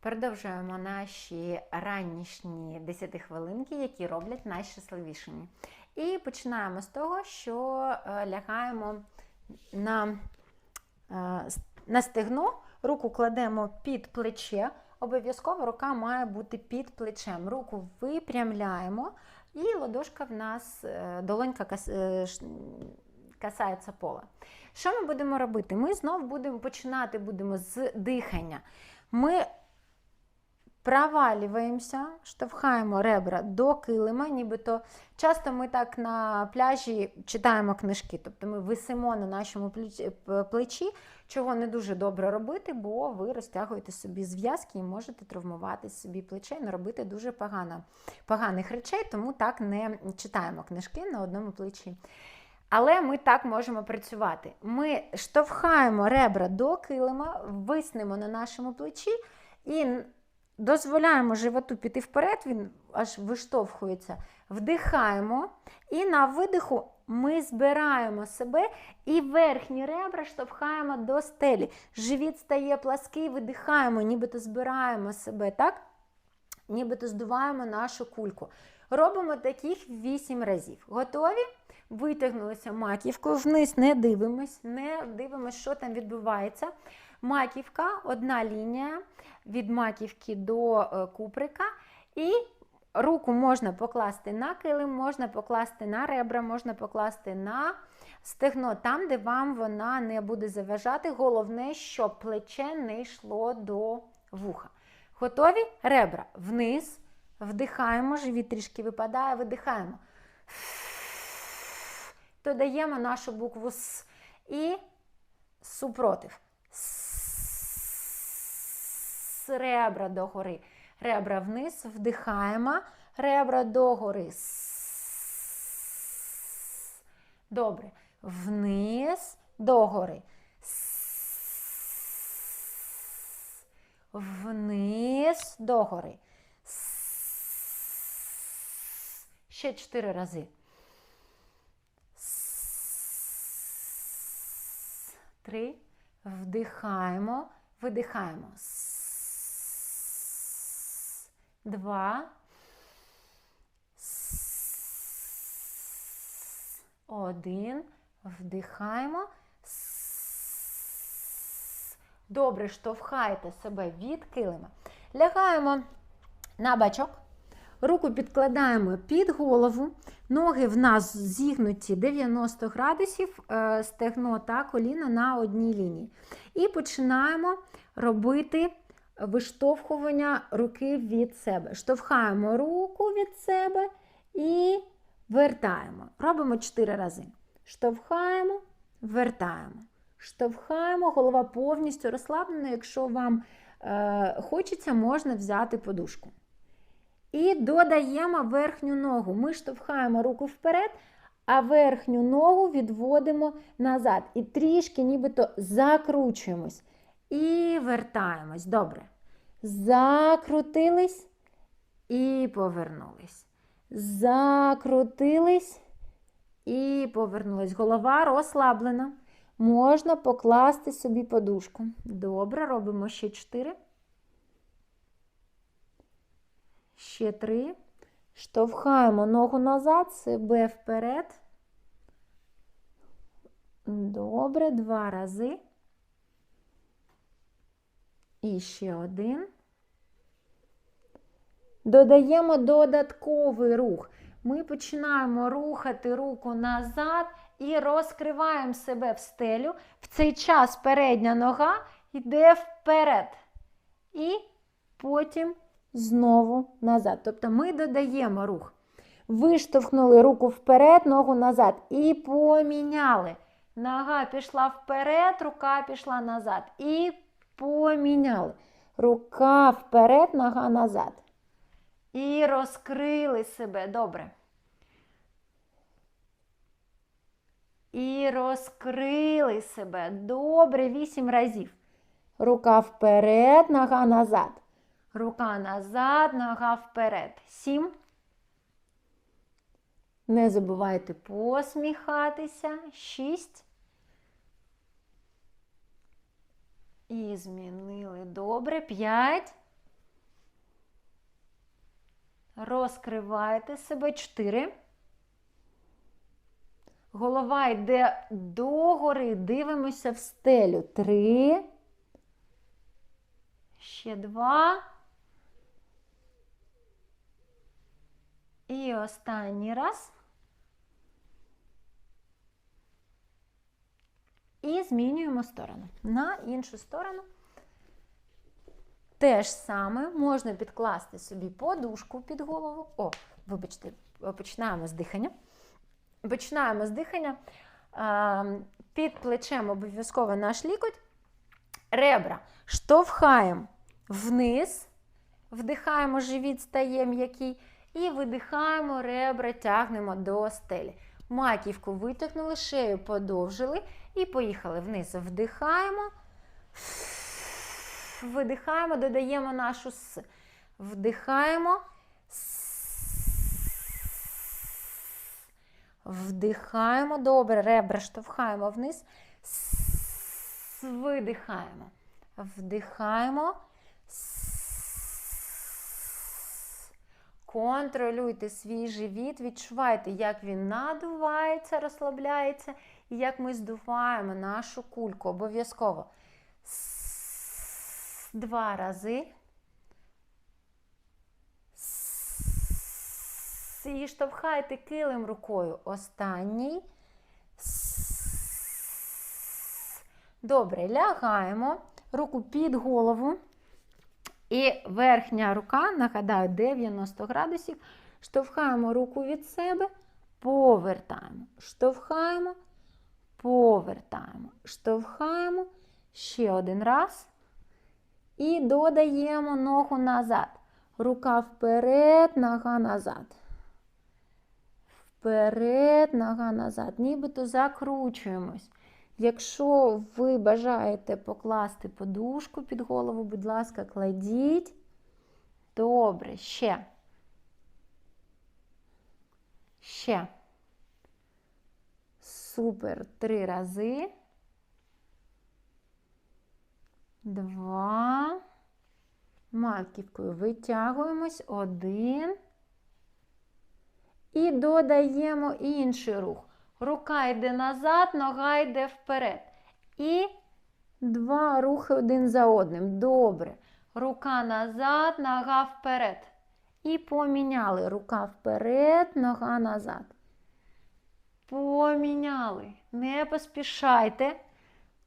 Продовжуємо наші ранішні 10 хвилинки, які роблять найщасливішими. І починаємо з того, що е, лягаємо на, е, на стегно, руку кладемо під плече. Обов'язково рука має бути під плечем. Руку випрямляємо, і ладошка в нас, е, долонька касається пола. Що ми будемо робити? Ми знову будемо починати будемо з дихання. Ми провалюємося, штовхаємо ребра до килима, нібито часто ми так на пляжі читаємо книжки, тобто ми висимо на нашому плечі- чого не дуже добре робити, бо ви розтягуєте собі зв'язки і можете травмувати собі плече і наробити дуже погано, поганих речей, тому так не читаємо книжки на одному плечі. Але ми так можемо працювати. Ми штовхаємо ребра до килима, виснемо на нашому плечі і дозволяємо животу піти вперед, він аж виштовхується. Вдихаємо, і на видиху ми збираємо себе і верхні ребра штовхаємо до стелі. Живіт стає плаский, видихаємо, нібито збираємо себе, так? Нібито здуваємо нашу кульку. Робимо таких 8 разів. Готові? Витягнулися маківкою вниз, не дивимось, не дивимось, що там відбувається. Маківка, одна лінія від маківки до е, куприка. І руку можна покласти на килим, можна покласти на ребра, можна покласти на стегно, там, де вам вона не буде заважати. Головне, щоб плече не йшло до вуха. Готові? Ребра вниз. Вдихаємо, живіт трішки випадає, видихаємо. Додаємо нашу букву С і супротив. С, ребра догори. Ребра вниз, вдихаємо, ребра догори. Добре. Вниз, догори. Вниз, догори. Ще чотири рази. С. Три. Вдихаємо, видихаємо. Два. Один. Вдихаємо. Добре, штовхайте себе від килима. Лягаємо на бачок. Руку підкладаємо під голову, ноги в нас зігнуті 90 градусів, е, стегно та коліна на одній лінії. І починаємо робити виштовхування руки від себе. Штовхаємо руку від себе і вертаємо. Робимо 4 рази. Штовхаємо, вертаємо. Штовхаємо, голова повністю розслаблена. Якщо вам е, хочеться, можна взяти подушку. І додаємо верхню ногу. Ми штовхаємо руку вперед, а верхню ногу відводимо назад. І трішки нібито закручуємось. І вертаємось. Добре. Закрутились і повернулись. Закрутились і повернулись. Голова розслаблена. Можна покласти собі подушку. Добре, робимо ще 4. Ще три. Штовхаємо ногу назад, себе вперед. Добре, два рази. І ще один. Додаємо додатковий рух. Ми починаємо рухати руку назад і розкриваємо себе в стелю. В цей час передня нога йде вперед. І потім знову назад. Тобто ми додаємо рух. Виштовхнули руку вперед, ногу назад. І поміняли. Нога пішла вперед, рука пішла назад. І поміняли. Рука вперед, нога назад. І розкрили себе. Добре. І розкрили себе. Добре, вісім разів. Рука вперед, нога назад. Рука назад, нога вперед. Сім. Не забувайте посміхатися. Шість. І змінили. Добре. П'ять. Розкриваєте себе. Чотири. Голова йде догори. Дивимося в стелю. Три. Ще два. І останній раз. І змінюємо сторону. На іншу сторону. Те ж саме можна підкласти собі подушку під голову. О, вибачте, починаємо з дихання. Починаємо з дихання. Під плечем обов'язково наш лікоть. Ребра штовхаємо вниз, вдихаємо, живіт стає м'який. І видихаємо, ребра тягнемо до стелі. Маківку витягнули, шею подовжили і поїхали вниз. Вдихаємо, видихаємо, додаємо нашу с. Вдихаємо. Вдихаємо. Добре, ребра штовхаємо вниз. Видихаємо. Вдихаємо. Контролюйте свій живіт, відчувайте, як він надувається, розслабляється, і як ми здуваємо нашу кульку. Обов'язково. Два рази. І штовхайте килим рукою. Останній. Добре, лягаємо. Руку під голову. І верхня рука, нагадаю, 90 градусів. Штовхаємо руку від себе, повертаємо. Штовхаємо, повертаємо. Штовхаємо. Ще один раз. І додаємо ногу назад. Рука вперед, нога назад. Вперед, нога назад. Нібито закручуємось. Якщо ви бажаєте покласти подушку під голову, будь ласка, кладіть. Добре, ще. Ще. Супер. Три рази. Два. Маківкою витягуємось. Один. І додаємо інший рух. Рука йде назад, нога йде вперед. І два рухи один за одним. Добре. Рука назад, нога вперед. І поміняли. Рука вперед, нога назад. Поміняли. Не поспішайте.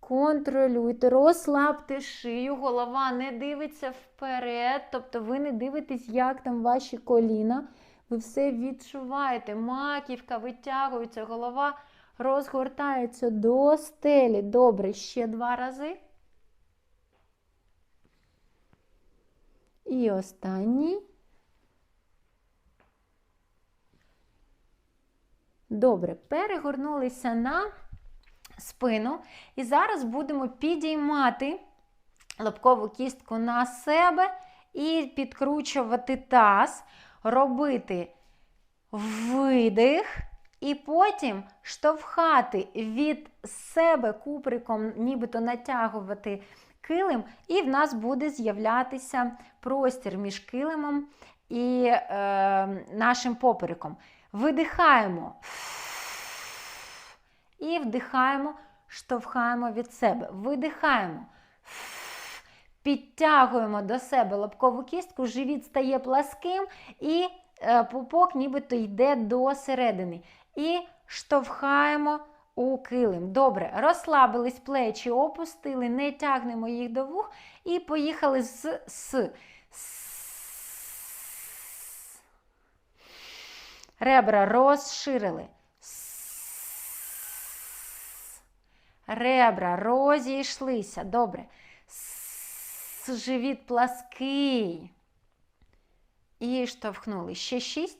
Контролюйте, розслабте шию, голова не дивиться вперед. Тобто ви не дивитесь, як там ваші коліна. Ви все відчуваєте, маківка витягується, голова розгортається до стелі. Добре, ще два рази. І останній. Добре, перегорнулися на спину. І зараз будемо підіймати лобкову кістку на себе і підкручувати таз робити видих, і потім штовхати від себе куприком, нібито натягувати килим, і в нас буде з'являтися простір між килимом і е, нашим попереком. Видихаємо і вдихаємо, штовхаємо від себе. Видихаємо. Підтягуємо до себе лобкову кістку, живіт стає пласким, і е, пупок нібито йде до середини. І штовхаємо у килим. Добре, розслабились плечі, опустили, не тягнемо їх до вух. І поїхали з с. Ребра розширили. Ребра розійшлися. Добре живіт плаский. І штовхнули. Ще шість.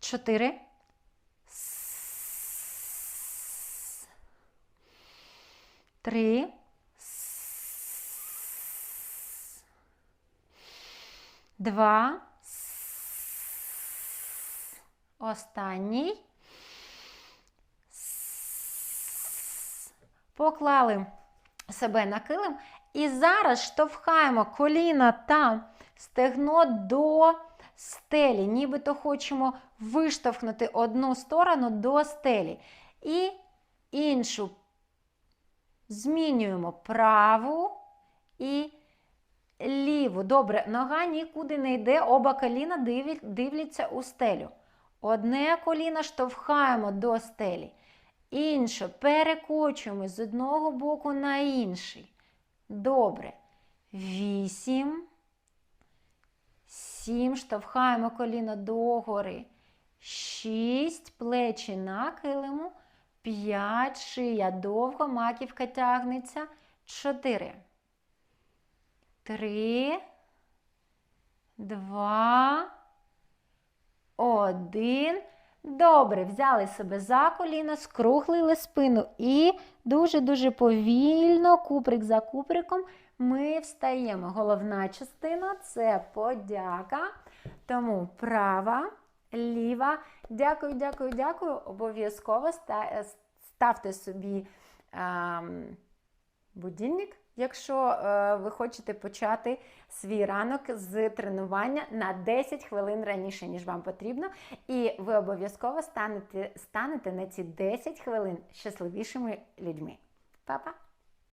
Чотири. Три. Два. Останній. поклали себе на килим. І зараз штовхаємо коліна та стегно до стелі, нібито хочемо виштовхнути одну сторону до стелі. І іншу змінюємо праву і ліву. Добре, нога нікуди не йде, оба коліна дивляться у стелю. Одне коліно штовхаємо до стелі, інше перекочуємо з одного боку на інший. Добре. Вісім. Сім. Штовхаємо коліно догори. Шість. Плечі на килиму. П'ять. Шия довго, маківка тягнеться. Чотири. Три. Два. Один. Добре, взяли себе за коліно, скруглили спину і дуже-дуже повільно, куприк за куприком, ми встаємо. Головна частина це подяка. Тому права, ліва. Дякую, дякую, дякую. Обов'язково ставте собі ем, будильник, якщо е, ви хочете почати свій ранок з тренування на 10 хвилин раніше, ніж вам потрібно. І ви обов'язково станете, станете на ці 10 хвилин щасливішими людьми. Па-па!